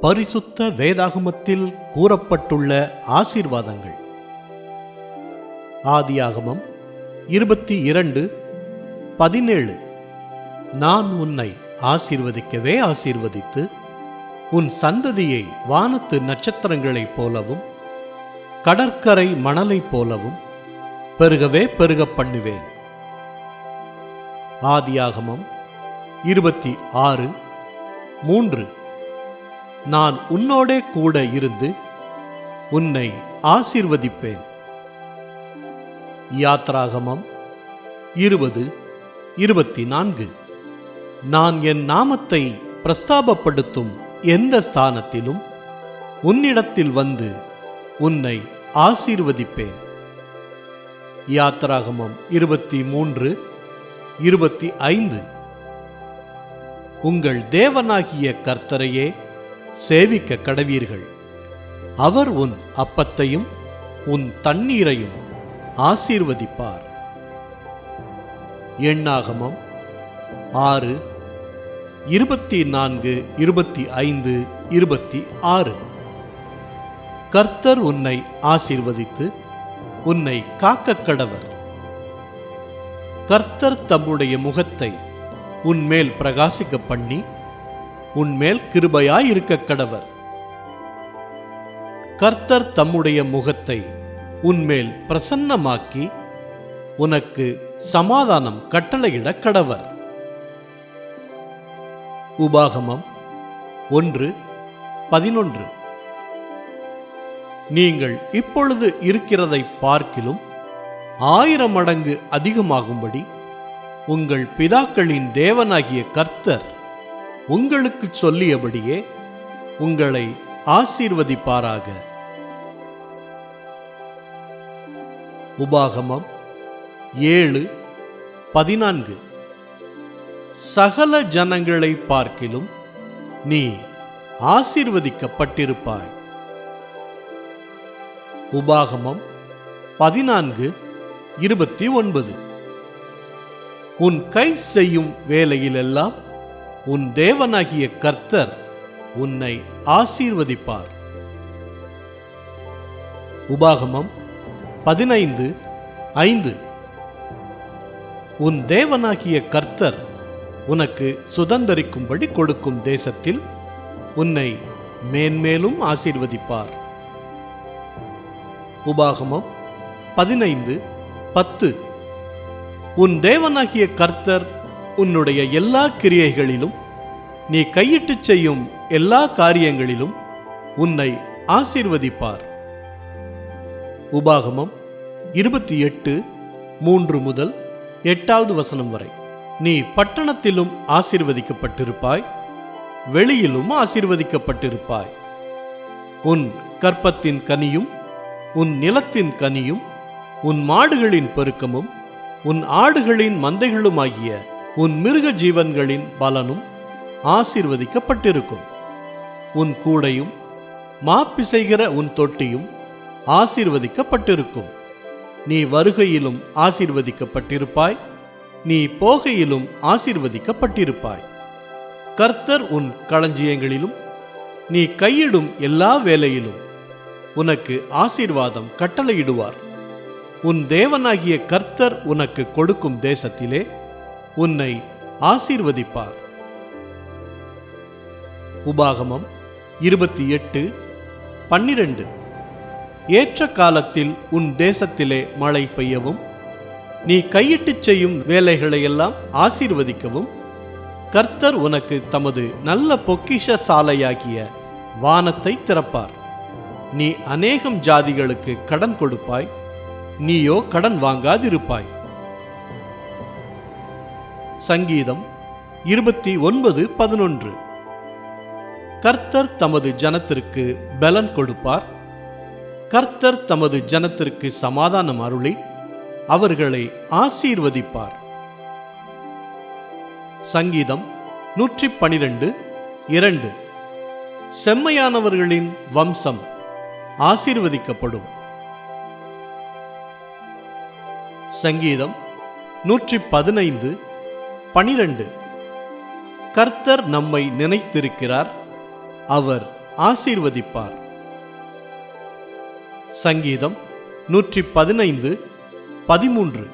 பரிசுத்த வேதாகமத்தில் கூறப்பட்டுள்ள ஆசீர்வாதங்கள். ஆதியாகமம் இருபத்தி இரண்டு பதினேழு. நான் உன்னை ஆசீர்வதிக்கவே ஆசீர்வதித்து உன் சந்ததியை வானத்து நட்சத்திரங்களைப் போலவும் கடற்கரை மணலைப் போலவும் பெருகவே பெருகப் பண்ணுவேன். ஆதியாகமம் இருபத்தி ஆறு மூன்று. நான் உன்னோடே கூட இருந்து உன்னை ஆசிர்வதிப்பேன். யாத்ராகமம் இருபது இருபத்தி நான்கு நான் என் நாமத்தை பிரஸ்தாபப்படுத்தும் எந்த ஸ்தானத்திலும் உன்னிடத்தில் வந்து உன்னை ஆசீர்வதிப்பேன். யாத்ராகமம் இருபத்தி மூன்று இருபத்தி ஐந்து. உங்கள் தேவனாகிய கர்த்தரையே சேவிக்க கடவீர்கள். அவர் உன் அப்பத்தையும் உன் தண்ணீரையும் ஆசீர்வதிப்பார். எண்ணாகமம் ஆறு இருபத்தி நான்கு இருபத்தி ஐந்து இருபத்தி ஆறு. கர்த்தர் உன்னை ஆசீர்வதித்து உன்னை காக்க கடவர். கர்த்தர் தம்முடைய முகத்தை உன்மேல் பிரகாசிக்க பண்ணி உன்மேல் கிருபையாயிருக்க கடவர் கர்த்தர் தம்முடைய முகத்தை உன்மேல் பிரசன்னமாக்கி உனக்கு சமாதானம் கட்டளையிட கடவர் உபாகமம் ஒன்று பதினொன்று. நீங்கள் இப்பொழுது இருக்கிறதை பார்க்கிலும் ஆயிரம் மடங்கு அதிகமாகும்படி உங்கள் பிதாக்களின் தேவனாகிய கர்த்தர் உங்களுக்கு சொல்லியபடியே உங்களை ஆசீர்வதிப்பாராக. உபாகமம் ஏழு பதினான்கு. சகல ஜனங்களை பார்க்கிலும் நீ ஆசீர்வதிக்கப்பட்டிருப்பாய். உபாகமம் பதினான்கு இருபத்தி ஒன்பது. உன் கை செய்யும் வேலையிலெல்லாம் உன் தேவனாகிய கர்த்தர் உன்னை ஆசீர்வதிப்பார். உபாகமம் பதினைந்து ஐந்து. உன் தேவனாகிய கர்த்தர் உனக்கு சுதந்தரிக்கும்படி கொடுக்கும் தேசத்தில் உன்னை மேன்மேலும் ஆசீர்வதிப்பார். உபாகமம் பதினைந்து பத்து. உன் தேவனாகிய கர்த்தர் உன்னுடைய எல்லா கிரியைகளிலும் நீ கையிட்டு செய்யும் எல்லா காரியங்களிலும் உன்னை ஆசீர்வதிப்பார். உபாகமம் இருபத்தி எட்டு மூன்று முதல் எட்டாவது வசனம் வரை. நீ பட்டணத்திலும் ஆசீர்வதிக்கப்பட்டிருப்பாய் வெளியிலும் ஆசீர்வதிக்கப்பட்டிருப்பாய். உன் கற்பத்தின் கனியும் உன் நிலத்தின் கனியும் உன் மாடுகளின் பெருக்கமும் உன் ஆடுகளின் மந்தைகளுமாகிய உன் மிருக ஜீவன்களின் பலனும் ஆசீர்வதிக்கப்பட்டிருக்கும். உன் கூடையும் மாப்பிசைகிற உன் தொட்டியும் ஆசீர்வதிக்கப்பட்டிருக்கும். நீ வருகையிலும் ஆசீர்வதிக்கப்பட்டிருப்பாய். நீ போகையிலும் ஆசீர்வதிக்கப்பட்டிருப்பாய். கர்த்தர் உன் களஞ்சியங்களிலும் நீ கையிடும் எல்லா வேலையிலும் உனக்கு ஆசீர்வாதம் கட்டளையிடுவார். உன் தேவனாகிய கர்த்தர் உனக்கு கொடுக்கும் தேசத்திலே உன்னை ஆசீர்வதிப்பார். உபாகமம் இருபத்தி எட்டு பன்னிரண்டு. ஏற்ற காலத்தில் உன் தேசத்திலே மழை பெய்யவும் நீ கையிட்டுச் செய்யும் வேலைகளையெல்லாம் ஆசீர்வதிக்கவும் கர்த்தர் உனக்கு தமது நல்ல பொக்கிஷ சாலையாகிய வானத்தை திறப்பார். நீ அநேகம் ஜாதிகளுக்கு கடன் கொடுப்பாய் நீயோ கடன் வாங்காதிருப்பாய். சங்கீதம் இருபத்தி ஒன்பது பதினொன்று. கர்த்தர் தமது ஜனத்திற்கு பலன் கொடுப்பார். கர்த்தர் தமது ஜனத்திற்கு சமாதானம் அருளி அவர்களை ஆசீர்வதிப்பார். சங்கீதம் நூற்றி பனிரெண்டு இரண்டு. செம்மையானவர்களின் வம்சம் ஆசீர்வதிக்கப்படும். சங்கீதம் நூற்றி பதினைந்து பனிரெண்டு. கர்த்தர் நம்மை நினைத்திருக்கிறார் அவர் ஆசீர்வதிப்பார். சங்கீதம் நூற்றி பதினைந்து பதிமூன்று.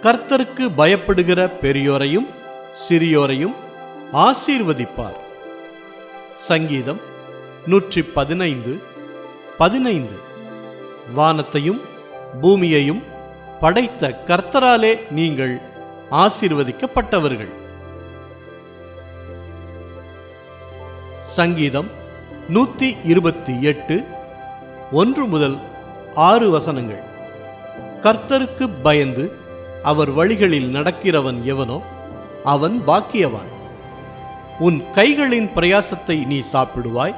கர்த்தருக்கு பயப்படுகிற பெரியோரையும் சிறியோரையும் ஆசீர்வதிப்பார். சங்கீதம் நூற்றி பதினைந்து பதினைந்து. வானத்தையும் பூமியையும் படைத்த கர்த்தராலே நீங்கள் ஆசீர்வதிக்கப்பட்டவர்கள். சங்கீதம் நூற்றி இருபத்தி எட்டு ஒன்று முதல் ஆறு வசனங்கள். கர்த்தருக்கு பயந்து அவர் வழிகளில் நடக்கிறவன் எவனோ அவன் பாக்கியவான். உன் கைகளின் பிரயாசத்தை நீ சாப்பிடுவாய்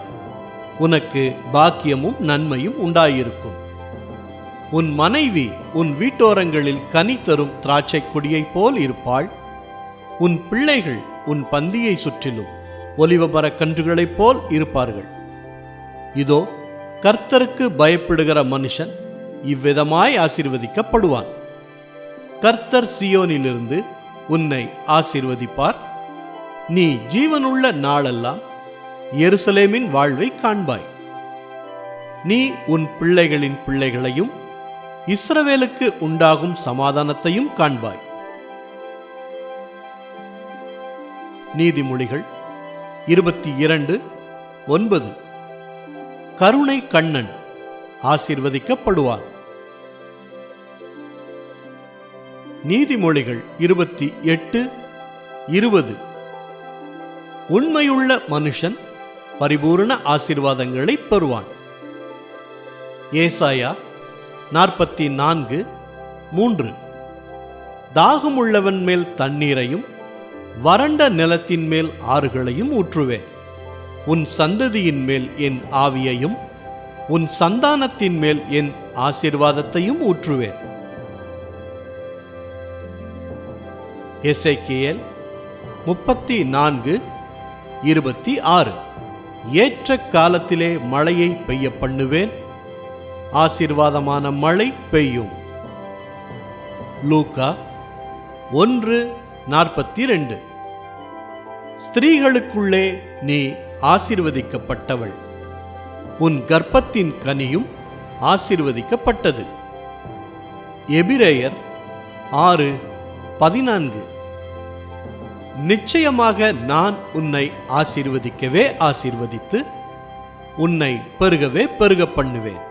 உனக்கு பாக்கியமும் நன்மையும் உண்டாயிருக்கும். உன் மனைவி உன் வீட்டோரங்களில் கனி தரும் திராட்சை கொடியைப் போல் இருப்பாள். உன் பிள்ளைகள் உன் பந்தியை சுற்றிலும் ஒலிவமர கன்றுகளைப் போல் இருப்பார்கள். இதோ கர்த்தருக்கு பயப்படுகிற மனுஷன் இவ்விதமாய் ஆசீர்வதிக்கப்படுவான். கர்த்தர் சியோனிலிருந்து உன்னை ஆசீர்வதிப்பார். நீ ஜீவனுள்ள நாளெல்லாம் எருசலேமின் வாழ்வை காண்பாய். நீ உன் பிள்ளைகளின் பிள்ளைகளையும் இஸ்ரவேலுக்கு உண்டாகும் சமாதானத்தையும் காண்பாய். நீதிமொழிகள் இருபத்தி இரண்டு ஒன்பது. கருணை கண்ணன் ஆசீர்வதிக்கப்படுவான். நீதிமொழிகள் இருபத்தி எட்டு இருபது. உண்மையுள்ள மனுஷன் பரிபூரண ஆசீர்வாதங்களை பெறுவான். ஏசாயா நாற்பத்தி நான்கு மூன்று. தாகமுள்ளவன் மேல் தண்ணீரையும் வறண்ட நிலத்தின் மேல் ஆறுகளையும் ஊற்றுவேன். உன் சந்ததியின் மேல் என் ஆவியையும் உன் சந்தானத்தின் மேல் என் ஆசீர்வாதத்தையும் ஊற்றுவேன். எஸ்ஐகேஎல் முப்பத்தி நான்கு இருபத்தி ஆறு. ஏற்ற காலத்திலே மழையை பெய்ய பண்ணுவேன். ஆசீர்வாதமான மழை பெய்யும். லூக்கா ஒன்று நாற்பத்தி ரெண்டு ஸ்திரீகளுக்குள்ளே நீ ஆசீர்வதிக்கப்பட்டவள். உன் கர்ப்பத்தின் கனியும் ஆசிர்வதிக்கப்பட்டது. எபிரேயர் ஆறு பதினான்கு. நிச்சயமாக நான் உன்னை ஆசிர்வதிக்கவே ஆசிர்வதித்து உன்னை பெருகவே பெருக பண்ணுவேன்.